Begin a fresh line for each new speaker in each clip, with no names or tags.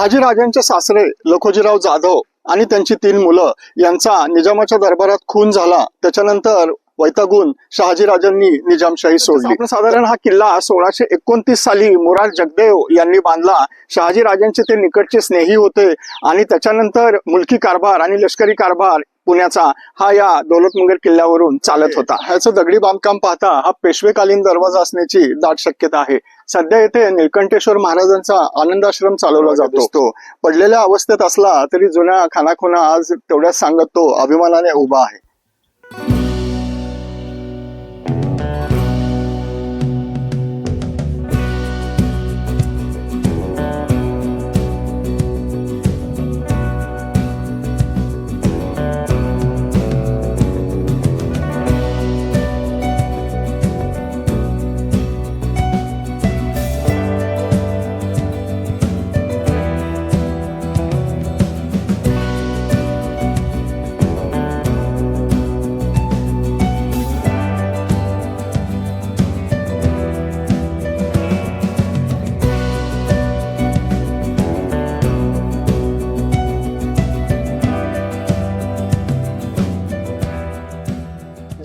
शहाजीराजांचे सासरे लखोजीराव जाधव आणि त्यांची तीन मुलं यांचा निजामाच्या दरबारात खून झाला. त्याच्यानंतर वैतागून शहाजीराजांनी निजामशाही सोडली. साधारण हा किल्ला सोळाशे एकोणतीस साली मुरार जगदेव यांनी बांधला. शहाजीराजांचे ते निकटचे स्नेही होते आणि त्याच्यानंतर मुलकी कारभार आणि लष्करी कारभार पुण्याचा हा या दौलतमंगल किल्ल्यावरून चालत होता. ह्याचं दगडी बांधकाम पाहता हा पेशवेकालीन दरवाजा असण्याची दाट शक्यता आहे. सध्या येथे निळकंठेश्वर महाराजांचा आनंदाश्रम चालवला जातो. तो पडलेल्या अवस्थेत असला तरी जुन्या खानाखुना आज तेवढ्याच सांगत तो अभिमानाने उभा आहे.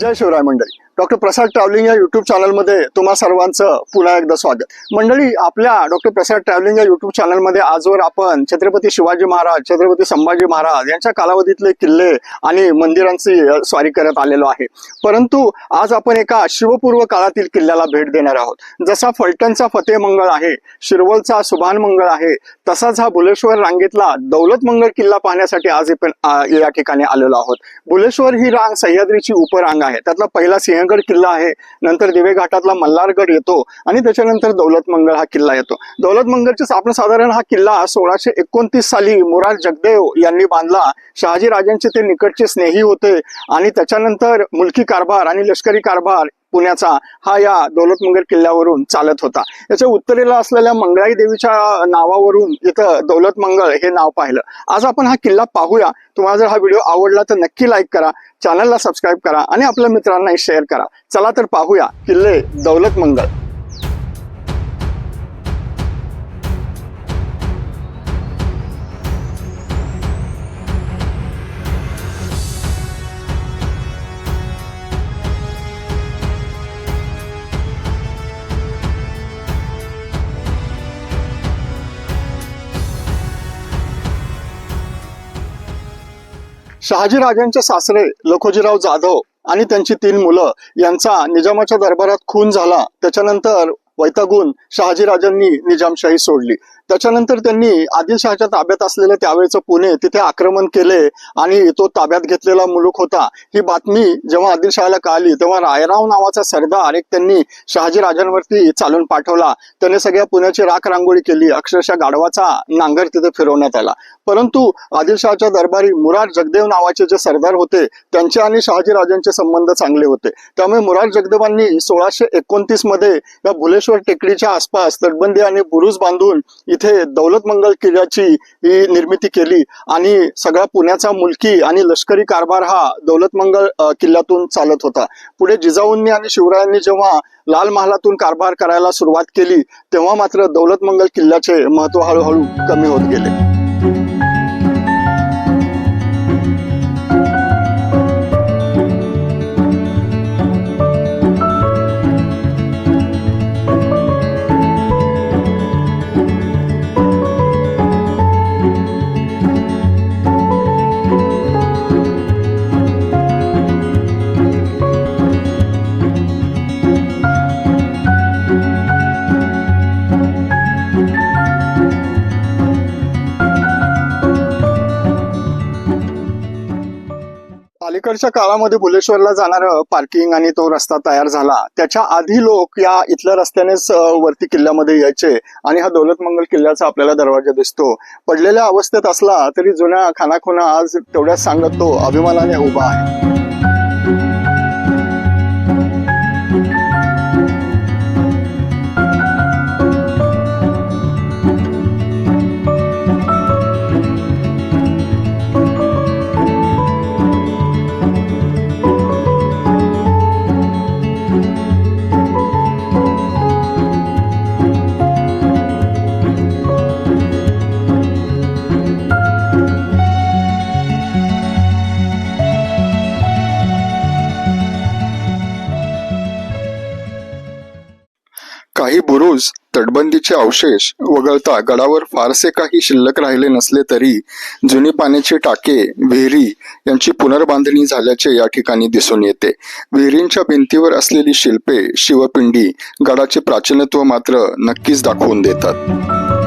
जय शिवराय मंडळी डॉक्टर प्रसाद ट्रॅव्हलिंग या युट्यूब चॅनलमध्ये तुम्हा सर्वांचं पुन्हा एकदा स्वागत. मंडळी आपल्या डॉक्टर प्रसाद ट्रॅव्हलिंग या युट्यूब चॅनलमध्ये आजवर आपण छत्रपती शिवाजी महाराज छत्रपती संभाजी महाराज यांच्या कालावधीतले किल्ले आणि मंदिरांची स्वारी करत आलेलो आहे. परंतु आज आपण एका शिवपूर्व काळातील किल्ल्याला भेट देणार आहोत. जसा फलटणचा फतेह मंगळ आहे शिरवलचा सुभान मंगळ आहे तसाच हा भुलेश्वर रांगेतला दौलत मंगळ किल्ला पाहण्यासाठी आज आपण या ठिकाणी आलेलो आहोत. भुलेश्वर ही रांग सह्याद्रीची उपरांग आहे. त्यातला पहिला सिंह सिंहगड किल्ला आहे. नंतर दिवे घाटातला मल्हारगड येतो आणि त्याच्यानंतर दौलतमंगल हा किल्ला येतो. दौलत स्थापना साधारण हा किल्ला सोळाशे एकोणतीस साली मुरार जगदेव यांनी बांधला. शहाजी राजांचे ते निकटचे स्नेही होते आणि त्याच्यानंतर मुलकी कारभार आणि लष्करी कारभार पुण्याचा हा या दौलतमंगल किल्ल्यावरून चालत होता. याच्या उत्तरेला असलेल्या मंगळाई देवीच्या नावावरून इथं दौलत मंगळ हे नाव पाहिलं. आज आपण हा किल्ला पाहूया. तुम्हाला जर हा व्हिडिओ आवडला तर नक्की लाईक करा चॅनलला सबस्क्राईब करा आणि आपल्या मित्रांनाही शेअर करा. चला तर पाहूया किल्ले दौलत मंगळ शहाजी राजांचे सासरे लखोजीराव जाधव आणि त्यांची तीन मुलं यांचा निजामाच्या दरबारात खून झाला. त्याच्यानंतर वैतागून शहाजीराजांनी निजामशाही सोडली. त्याच्यानंतर त्यांनी आदिलशहाच्या ताब्यात असलेलं त्यावेळेचं पुणे तिथे आक्रमण केले आणि तो ताब्यात घेतलेला मुलूक होता. ही बातमी जेव्हा आदिलशहाला कळाली तेव्हा रायराव नावाचा सरदार एक त्यांनी शहाजीराजांवरती चालून पाठवला. त्याने सगळ्या पुण्याची राख रांगोळी केली अक्षरशः गाढवाचा नांगर तिथे फिरवण्यात आला. परंतु आदिलशहाच्या दरबारी मुरार जगदेव नावाचे जे सरदार होते त्यांचे आणि शहाजीराजांचे संबंध चांगले होते. त्यामुळे मुरार जगदेवांनी सोळाशे एकोणतीसमध्ये या भुलेश्वर टेकडीच्या आसपास तटबंदी आणि बुरुज बांधून इथे दौलत मंगल किल्ल्याची ही निर्मिती केली. आणि सगळा पुण्याचा मुलकी आणि लष्करी कारभार हा दौलत मंगल किल्ल्यातून चालत होता. पुढे जिजाऊंनी आणि शिवरायांनी जेव्हा लाल महालातून कारभार करायला सुरुवात केली तेव्हा मात्र दौलत मंगल किल्ल्याचे महत्त्व हळूहळू कमी होत गेले. अलीकडच्या काळामध्ये भुलेश्वरला जाणारं पार्किंग आणि तो रस्ता तयार झाला. त्याच्या आधी लोक या इथल्या रस्त्यानेच वरती किल्ल्यामध्ये यायचे आणि हा दौलतमंगल किल्ल्याचा आपल्याला दरवाजा दिसतो. पडलेल्या अवस्थेत असला तरी जुन्या खानाखुना आज तेवढ्याच सांगत तो अभिमानाने उभा आहे.
काही बुरुज तटबंदीचे अवशेष वगळता गडावर फारसे काही शिल्लक राहिले नसले तरी जुनी पाण्याची टाके विहिरी यांची पुनर्बांधणी झाल्याचे या ठिकाणी दिसून येते. विहिरींच्या भिंतीवर असलेली शिल्पे शिवपिंडी गडाचे प्राचीनत्व मात्र नक्कीच दाखवून देतात.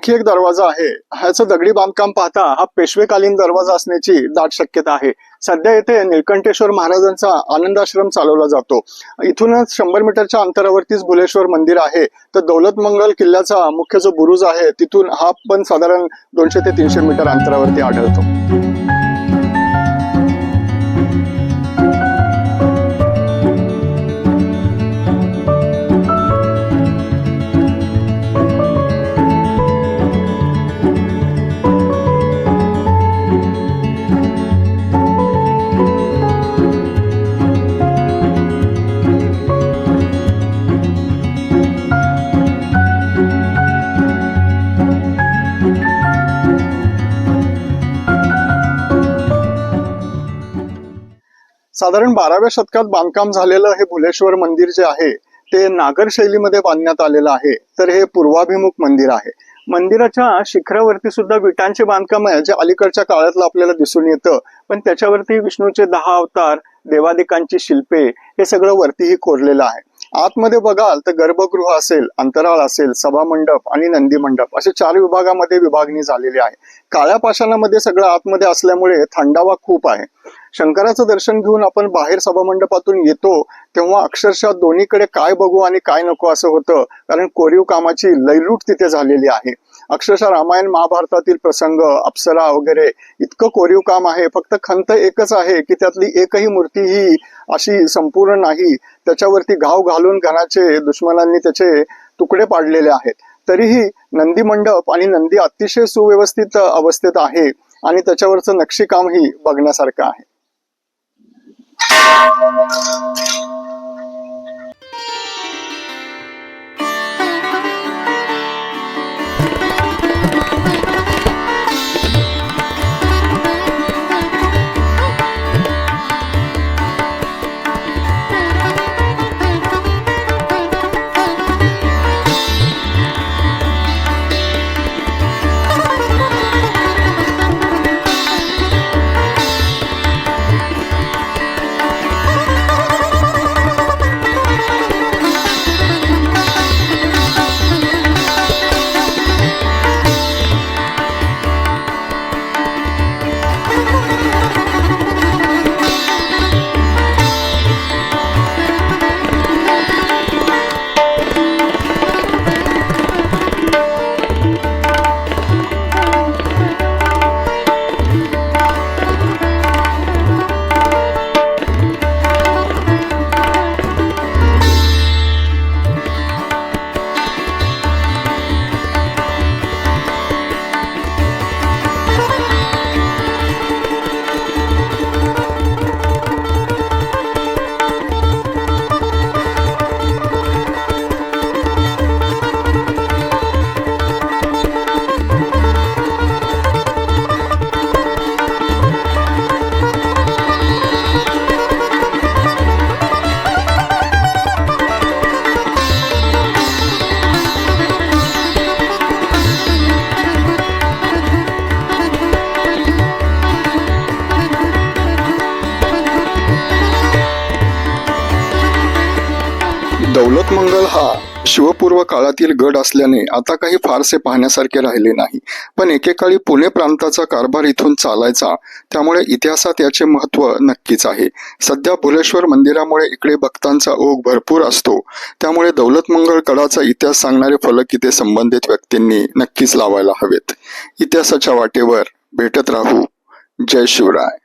आणखी एक दरवाजा आहे. ह्याचं दगडी बांधकाम पाहता हा पेशवेकालीन दरवाजा असण्याची दाट शक्यता आहे. सध्या येथे निळकंठेश्वर महाराजांचा आनंदाश्रम चालवला जातो. इथूनच शंभर मीटरच्या अंतरावरतीच भुलेश्वर मंदिर आहे. तर दौलत मंगल किल्ल्याचा मुख्य जो बुरुज आहे तिथून हा पण साधारण दोनशे ते तीनशे मीटर अंतरावरती आढळतो. साधारण बाराव्या शतकात बांधकाम झालेलं हे भुलेश्वर मंदिर जे आहे ते नागर शैलीमध्ये बांधण्यात आलेलं आहे. तर हे पूर्वाभिमुख मंदिर आहे. मंदिराच्या शिखरावरती सुद्धा विटांचे बांधकाम आहे जे अलीकडच्या काळातलं आपल्याला दिसून येतं. पण त्याच्यावरती विष्णूचे दहा अवतार देवादिकांची शिल्पे हे सगळं वरतीही कोरलेलं आहे. आतमध्ये बघाल तर गर्भगृह असेल अंतराळ असेल सभामंडप आणि नंदी मंडप असे चार विभागामध्ये विभागणी झालेली आहे. काळ्या पाषाणामध्ये सगळं आतमध्ये असल्यामुळे थंडावा खूप आहे. शंकराचं दर्शन घेऊन आपण बाहेर सभामंडपातून येतो तेव्हा अक्षरशः दोन्हीकडे काय बघू आणि काय नको असं होतं. कारण कोरीव कामाची लयलूट तिथे झालेली आहे. अक्षरशः रामायण महाभारतातील प्रसंग अप्सरा वगैरे इतकं कोरीव काम आहे. फक्त खंत एकच आहे की त्यातली एकही मूर्ती ही अशी संपूर्ण नाही. त्याच्यावरती घाव घालून घराचे दुश्मनांनी त्याचे तुकडे पाडलेले आहेत. तरीही नंदी मंडप आणि नंदी अतिशय सुव्यवस्थित अवस्थेत आहे आणि त्याच्यावरचं नक्षीकामही बघण्यासारखं आहे.
मंगल हा शिवपूर्व काळातील गड असल्याने आता काही फारसे पाहण्यासारखे राहिले नाही. पण एकेकाळी पुणे प्रांताचा कारभार इथून चालायचा त्यामुळे इतिहासात याचे महत्त्व नक्कीच आहे. सध्या भुलेश्वर मंदिरामुळे इकडे भक्तांचा ओघ भरपूर असतो. त्यामुळे दौलतमंगळ गडाचा इतिहास सांगणारे फलक इथे संबंधित व्यक्तींनी नक्कीच लावायला हवेत. इतिहासाच्या वाटेवर भेटत राहू. जय शिवराय.